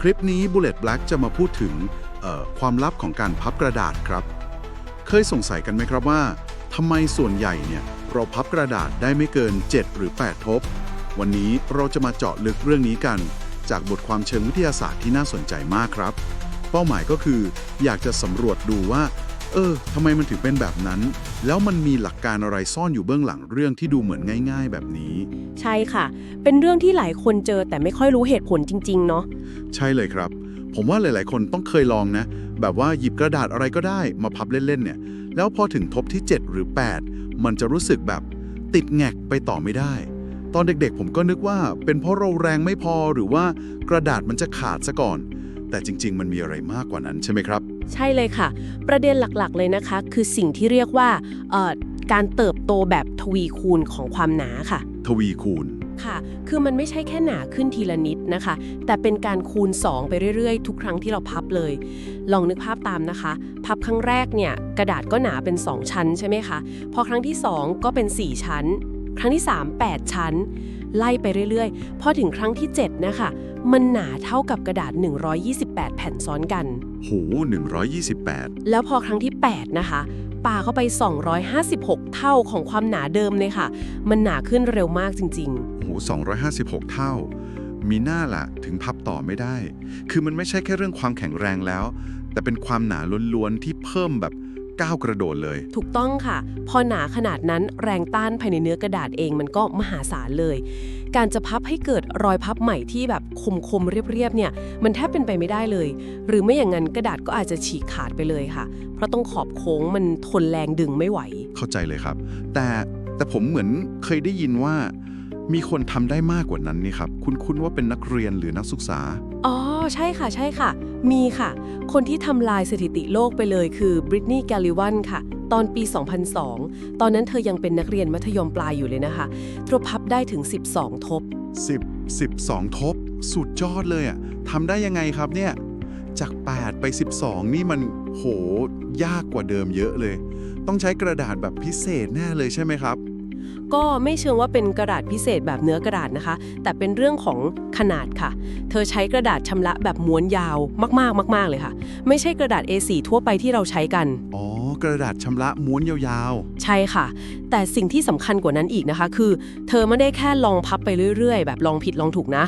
คลิปนี้ Bullet Black จะมาพูดถึงความลับของการพับกระดาษครับ เคยสงสัยกันไหมครับว่าทำไมส่วนใหญ่เนี่ยเราพับกระดาษได้ไม่เกิน 7 หรือ 8 ทบ วันนี้เราจะมาเจาะลึกเรื่องนี้กัน จากบทความเชิงวิทยาศาสตร์ที่น่าสนใจมากครับ เป้าหมายก็คือ อยากจะสำรวจดูว่า เออทำไมมันถึงเป็นแบบนั้น แล้วมันมีหลักการอะไรซ่อนอยู่เบื้องหลังเรื่องที่ดูเหมือนง่าย ๆ แบบนี้ ใช่ค่ะ เป็นเรื่องที่หลายคนเจอแต่ไม่ค่อยรู้เหตุผลจริง ๆ เนาะใช่เลยครับ ผมว่าหลาย ๆ คนต้องเคยลองนะ แบบว่าหยิบกระดาษอะไรก็ได้มาพับเล่น ๆ เนี่ย แล้วพอถึงทบที่ 7 หรือ 8 มันจะรู้สึกแบบติดแงกไปต่อไม่ได้ ตอนเด็ก ๆ ผมก็นึกว่าเป็นเพราะเราแรงไม่พอหรือว่ากระดาษมันจะขาดซะก่อน แต่จริง ๆ มันมีอะไรมากกว่านั้นใช่ไหมครับ ใช่เลยค่ะ ประเด็นหลักๆเลยนะคะ คือสิ่งที่เรียกว่าเอ่อการเติบโตแบบทวีคูณของความหนาค่ะ ทวีคูณค่ะ คือมันไม่ใช่แค่หนาขึ้นทีละนิดนะคะ แต่เป็นการคูณ 2 ไปเรื่อยๆ ทุกครั้งที่เราพับเลย ลองนึกภาพตามนะคะ พับครั้งแรกเนี่ยกระดาษก็หนาเป็น 2 ชั้นใช่ไหมคะ พอครั้งที่ 2 ก็เป็น 4 ชั้น ครั้งที่ 3 8 ชั้น ไล่ไปเรื่อยๆ พอถึงครั้งที่ 7 นะคะมันหนาเท่ากับกระดาษ 128 แผ่นซ้อนกัน โห 128 แล้วพอครั้งที่ 8 นะคะปาเข้าไป 256 เท่าของความหนาเดิมเลยค่ะ มันหนาขึ้นเร็วมากจริง ๆ โห 256 เท่า มีหน้าละถึงพับต่อไม่ได้ คือมันไม่ใช่แค่เรื่องความแข็งแรงแล้ว แต่เป็นความหนาล้วนๆที่เพิ่มแบบก้าวกระโดดเลย ถูกต้องค่ะ พอหนาขนาดนั้นแรงต้านภายในเนื้อกระดาษเองมันก็มหาศาลเลย การจะพับให้เกิดรอยพับใหม่ที่แบบคมๆเรียบๆเนี่ยมันแทบเป็นไปไม่ได้เลย หรือไม่อย่างนั้นกระดาษก็อาจจะฉีกขาดไปเลยค่ะ เพราะต้องขอบโค้งมันทนแรงดึงไม่ไหว เข้าใจเลยครับ แต่แต่ผมเหมือนเคยได้ยินว่า มีคนทำได้มากกว่านั้นนี่ครับคุณคุณว่าเป็นนักเรียนหรือนักศึกษาอ๋อใช่ค่ะใช่ค่ะ มีค่ะ คนที่ทำลายสถิติโลกไปเลยคือ บริตนีย์แกลิวันค่ะ ตอนปี 2002 ตอนนั้นเธอยังเป็นนักเรียนมัธยมปลายอยู่เลยนะคะเธอพับได้ถึง 12 ทบ 10 12 ทบ สุดยอดเลยอะทำได้ยังไงครับเนี่ย จาก 8 ไป 12 นี่มันโหยากกว่าเดิมเยอะเลย ต้องใช้กระดาษแบบพิเศษแน่เลยใช่ไหมครับ ก็ไม่เชิงว่าเป็นกระดาษพิเศษแบบเนื้อกระดาษนะคะ แต่เป็นเรื่องของขนาดค่ะ เธอใช้กระดาษชำระแบบม้วนยาวมากๆมาก ๆ เลยค่ะ ไม่ใช่กระดาษ A4 ทั่วไปที่เราใช้กัน อ๋อ กระดาษชำระม้วนยาวใช่ค่ะ แต่สิ่งที่สำคัญกว่านั้นอีกนะคะ คือ เธอไม่ได้แค่ลองพับไปเรื่อย ๆ แบบลองผิดลองถูกนะ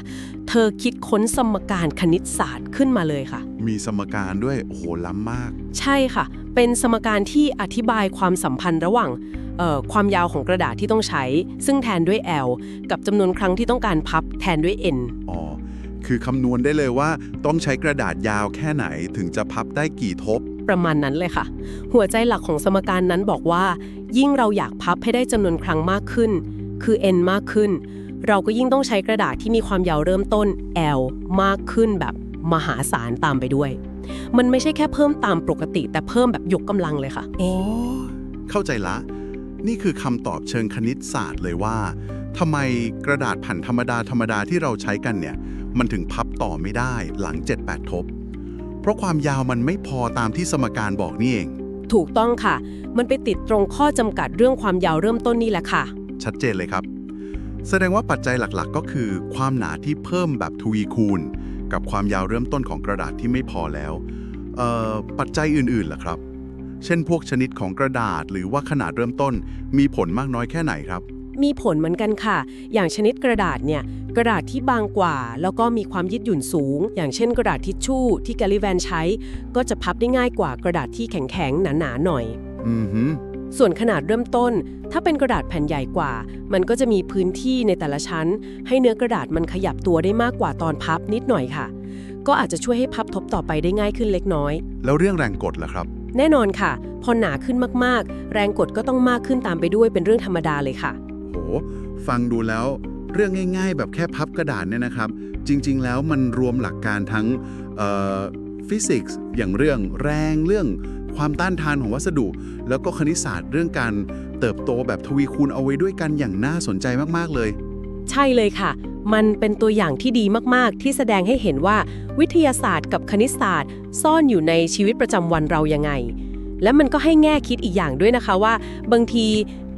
เธอคิดค้นสมการคณิตศาสตร์ขึ้นมาเลยค่ะๆมีสมการด้วย โอ้โหล้ำมาก ใช่ค่ะ เป็นสมการที่อธิบายความสัมพันธ์ระหว่างเอ่อความยาวของกระดาษที่ต้องใช้ ซึ่งแทนด้วย L กับจำนวนครั้งที่ต้องการพับแทนด้วย N อ๋อ คือคำนวณได้เลยว่าต้องใช้กระดาษยาวแค่ไหนถึงจะพับได้กี่ทบ ประมาณนั้นเลยค่ะ หัวใจหลักของสมการนั้นบอกว่า ยิ่งเราอยากพับให้ได้จำนวนครั้งมากขึ้น คือ n มากขึ้น เราก็ยิ่งต้องใช้กระดาษที่มีความยาวเริ่มต้น L มากขึ้นแบบมหาศาลตามไปด้วย มันไม่ใช่แค่เพิ่มตามปกติ แต่เพิ่มแบบยกกำลังเลยค่ะอ๋อเข้าใจละ นี่คือคำตอบเชิงคณิตศาสตร์เลยว่าทำไมกระดาษแผ่นธรรมดาธรรมดาที่เราใช้กันเนี่ย มันถึงพับต่อไม่ได้หลัง 7-8 ทบ เพราะความยาวมันไม่พอตามที่สมการบอกนี่เอง ถูกต้องค่ะ มันไปติดตรงข้อจำกัดเรื่องความยาวเริ่มต้นนี่แหละค่ะ ชัดเจนเลยครับ แสดงว่าปัจจัยหลักๆ ก็คือ ความหนาที่เพิ่มแบบทวีคูณ กับความยาวเริ่มต้นของกระดาษที่ไม่พอแล้วเอ่อปัจจัยอื่นๆล่ะครับ เช่นพวกชนิดของกระดาษหรือว่าขนาดเริ่มต้น มีผลมากน้อยแค่ไหนครับ มีผลเหมือนกันค่ะ อย่างชนิดกระดาษเนี่ยกระดาษที่บางกว่า แล้วก็มีความยืดหยุ่นสูง อย่างเช่นกระดาษทิชชู่ที่แกลลิแวนใช้ ก็จะพับได้ง่ายกว่ากระดาษที่แข็งๆหนาๆหน่อย อือหือ ส่วนขนาดเริ่มต้น ถ้าเป็นกระดาษแผ่นใหญ่กว่า มันก็จะมีพื้นที่ในแต่ละชั้น ให้เนื้อกระดาษมันขยับตัวได้มากกว่าตอนพับนิดหน่อยค่ะ ก็อาจจะช่วยให้พับทบต่อไปได้ง่ายขึ้นเล็กน้อย แล้วเรื่องแรงกดล่ะครับ แน่นอนค่ะ พอหนาขึ้นมากๆ แรงกดก็ต้องมากขึ้นตามไปด้วยเป็นเรื่องธรรมดาเลยค่ะ โห ฟังดูแล้วเรื่องง่ายๆ แบบแค่พับกระดาษเนี่ยนะครับ จริงๆ แล้วมันรวมหลักการทั้งฟิสิกส์อย่างเรื่องแรงเรื่อง ความต้านทานของวัสดุ แล้วก็คณิตศาสตร์เรื่องการเติบโตแบบทวีคูณเอาไว้ด้วยกันอย่างน่าสนใจมากๆเลย ใช่เลยค่ะ มันเป็นตัวอย่างที่ดีมากๆ ที่แสดงให้เห็นว่าวิทยาศาสตร์กับคณิตศาสตร์ ซ่อนอยู่ในชีวิตประจำวันเรายังไง และมันก็ให้แง่คิดอีกอย่างด้วยนะคะว่า บางที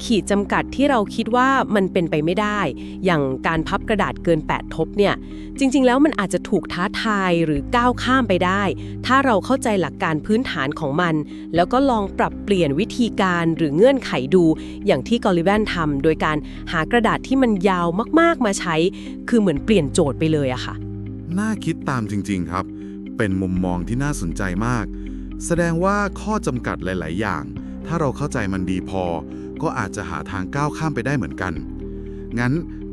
ขีดจำกัดที่เราคิดว่ามันเป็นไปไม่ได้ อย่างการพับกระดาษเกิน 8 ทบเนี่ย จริง ๆ แล้วมันอาจจะถูกท้าทายหรือก้าวข้ามไปได้ ถ้าเราเข้าใจหลักการพื้นฐานของมัน แล้วก็ลองปรับเปลี่ยนวิธีการหรือเงื่อนไขดู อย่างที่กอลิแวนทำโดยการหากระดาษที่มันยาวมากๆมาใช้ คือเหมือนเปลี่ยนโจทย์ไปเลยอะค่ะ น่าคิดตามจริง ๆ ครับ เป็นมุมมองที่น่าสนใจมาก แสดงว่าข้อจำกัดหลาย ๆ อย่าง ถ้าเราเข้าใจมันดีพอ ก็อาจจะหาทางก้าวข้ามไปได้เหมือนกัน งั้น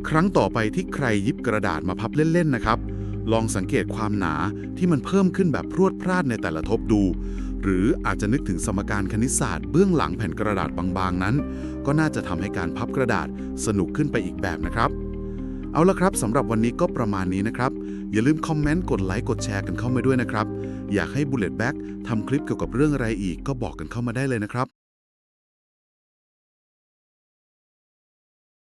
ครั้งต่อไปที่ใครยิบกระดาษมาพับเล่น ๆ นะครับ ลองสังเกตความหนาที่มันเพิ่มขึ้นแบบพรวดพราดในแต่ละทบดู หรืออาจจะนึกถึงสมการคณิตศาสตร์เบื้องหลังแผ่นกระดาษบาง ๆ นั้น ก็น่าจะทำให้การพับกระดาษสนุกขึ้นไปอีกแบบนะครับ เอาละครับสำหรับวันนี้ก็ประมาณนี้นะครับ อย่าลืมคอมเมนต์กดไลค์กดแชร์กันเข้ามาด้วยนะครับ อยากให้ Bullet Back ทำคลิปเกี่ยวกับเรื่องอะไรอีกก็บอกกันเข้ามาได้เลยนะครับ